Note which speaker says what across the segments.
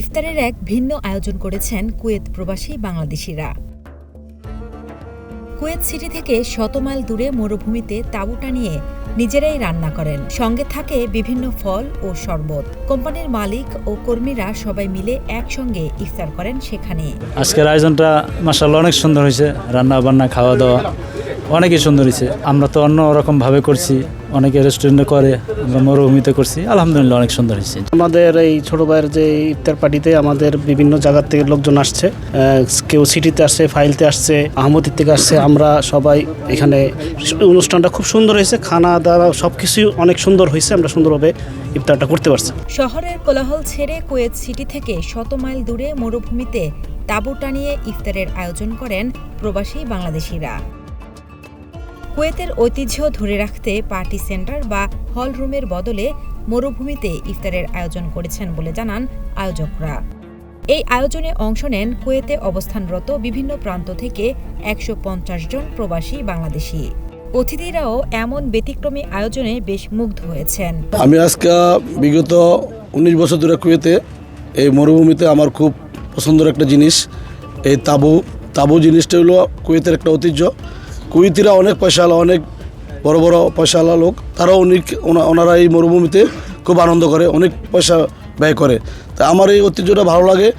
Speaker 1: ইফতারের এক ভিন্ন আয়োজন করেছেন কুয়েত প্রবাসী বাংলাদেশিরা। কুয়েত সিটি থেকে শত মাইল দূরে মরুভূমিতে তাঁবু টানিয়ে নিজেরাই রান্না করেন। সঙ্গে থাকে বিভিন্ন ফল ও শরবত। কোম্পানির মালিক ও কর্মীরা সবাই মিলে একসঙ্গে ইফতার করেন সেখানে।
Speaker 2: আজকের আয়োজনটা মাসাল্লাহ অনেক সুন্দর হয়েছে। রান্না বান্না খাওয়া দাওয়া অনেকই সুন্দর হয়েছে। আমরা তো অন্য রকমভাবে করছি। অনেকে রেস্টুরেন্টে করে আমরা মরুভূমিতে করছি। আলহামদুলিল্লাহ অনেক সুন্দর হয়েছে।
Speaker 3: আমাদের এই ছোট ভাইয়ের যে ইফতার পার্টিতে আমাদের বিভিন্ন জায়গার থেকে লোকজন আসছে। আহ, কেউ সিটিতে আসছে ফাইলতে আসছে আহমদির থেকে আসছে। আমরা সবাই এখানে অনুষ্ঠানটা খুব সুন্দর হয়েছে। খানা দাওয়া সব কিছুই অনেক সুন্দর হয়েছে। আমরা সুন্দরভাবে ইফতারটা করতে পারছি।
Speaker 1: শহরের কোলাহল ছেড়ে কুয়েত সিটি থেকে শত মাইল দূরে মরুভূমিতে তাঁবু টানিয়ে ইফতারের আয়োজন করেন প্রবাসী বাংলাদেশিরা। কুয়েতের ঐতিহ্য ধরে রাখতে পার্টি সেন্টার বা হল রুমের বদলে মরুভূমিতে ইফতারের আয়োজন করেছেন বলে জানান আয়োজকরা। এই আয়োজনে অংশ নেন কুয়েতে অবস্থানরত বিভিন্ন প্রান্ত থেকে একশো জন প্রবাসী বাংলাদেশি। অতিথিরাও এমন ব্যতিক্রমী আয়োজনে বেশ মুগ্ধ হয়েছেন।
Speaker 4: আমি আজকে বিগত উনিশ বছর ধরে কুয়েতে এই মরুভূমিতে আমার খুব পছন্দের একটা জিনিস, এই তাবু। তাবু জিনিসটা হলো কুয়েতের একটা ঐতিহ্য। কুয়েতিরা অনেক পয়সাওয়ালা, অনেক বড় বড় পয়সাওয়ালা লোক, তারাও অনেক ওনা- ওনারা এই মরুভূমিতে খুব আনন্দ করে, অনেক পয়সা ব্যয় করে। তা আমার এই ঐতিহ্যটা ভালো লাগে।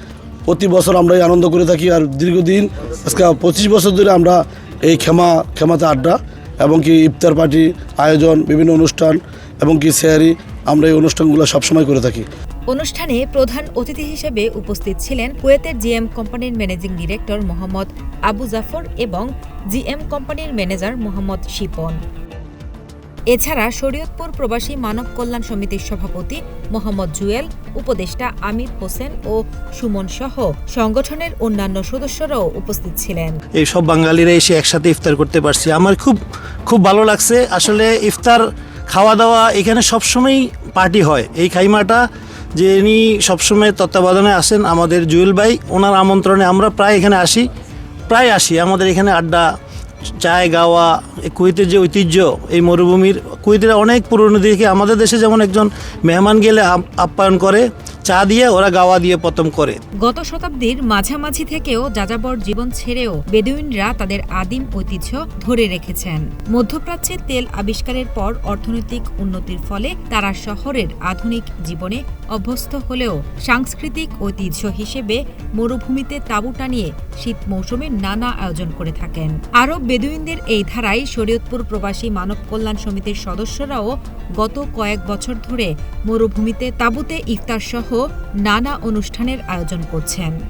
Speaker 4: প্রতি বছর আমরা এই আনন্দ করে থাকি আর দীর্ঘদিন, আজকে পঁচিশ বছর ধরে আমরা এই ক্ষমা ক্ষমাতে আড্ডা এবং কি ইফতার পার্টি, আয়োজন, বিভিন্ন অনুষ্ঠান এবং কি সেহারি, আমরা এই অনুষ্ঠানগুলো সবসময় করে থাকি।
Speaker 1: অনুষ্ঠানে প্রধান অতিথি হিসেবে উপস্থিত ছিলেন কুয়েতের জিএম কোম্পানির ম্যানেজিং ডিরেক্টর মোহাম্মদ আবু জাফর এবং জিএম কোম্পানির ম্যানেজার মোহাম্মদ শিপন। এছাড়া শরীয়তপুর প্রবাসী মানব কল্যাণ সমিতির সভাপতি মোহাম্মদ জুয়েল, উপদেষ্টা আমির হোসেন ও সুমন সহ সংগঠনের অন্যান্য সদস্যরাও উপস্থিত ছিলেন।
Speaker 5: এই সব বাঙালিরা এসে একসাথে ইফতার করতে পারছি। আমার খুব খুব ভালো লাগছে। আসলে ইফতার, খাওয়া দাওয়া এখানে সবসময়ই পার্টি হয়। এই খাইমাটা যে ইনি সবসময় তত্ত্বাবধানে আসেন আমাদের জুয়েল ভাই। ওনার আমন্ত্রণে আমরা প্রায় এখানে আসি, প্রায় আসি। আমাদের এখানে আড্ডা, চায়, গাওয়া কুয়েতের যে ঐতিহ্য, এই মরুভূমির, কুয়েতের অনেক পুরনো দিকে আমাদের দেশে যেমন একজন মেহমান গেলে আপ- আপ্যায়ন করে চা দিয়ে ওরা গাওয়া দিয়ে প্রথম করে।
Speaker 1: গত শতাব্দীর মাঝামাঝি থেকেও যাযাবর জীবন ছেড়েও বেদুইনরা তাদের আদিম ঐতিহ্য ধরে রেখেছেন। মধ্যপ্রাচ্যে তেল আবিষ্কারের পর অর্থনৈতিক উন্নতির ফলে তারা শহরের আধুনিক জীবনে অভ্যস্ত হলেও সাংস্কৃতিক ঐতিহ্য হিসেবে মরুভূমিতে তাঁবু টানিয়ে শীত মৌসুমে নানা আয়োজন করে থাকেন। আরব বেদুইনদের এই ধারায় শরীয়তপুর প্রবাসী মানব কল্যাণ সমিতির সদস্যরাও গত কয়েক বছর ধরে মরুভূমিতে তাঁবুতে ইফতার সহ নানা অনুষ্ঠানের আয়োজন করছেন।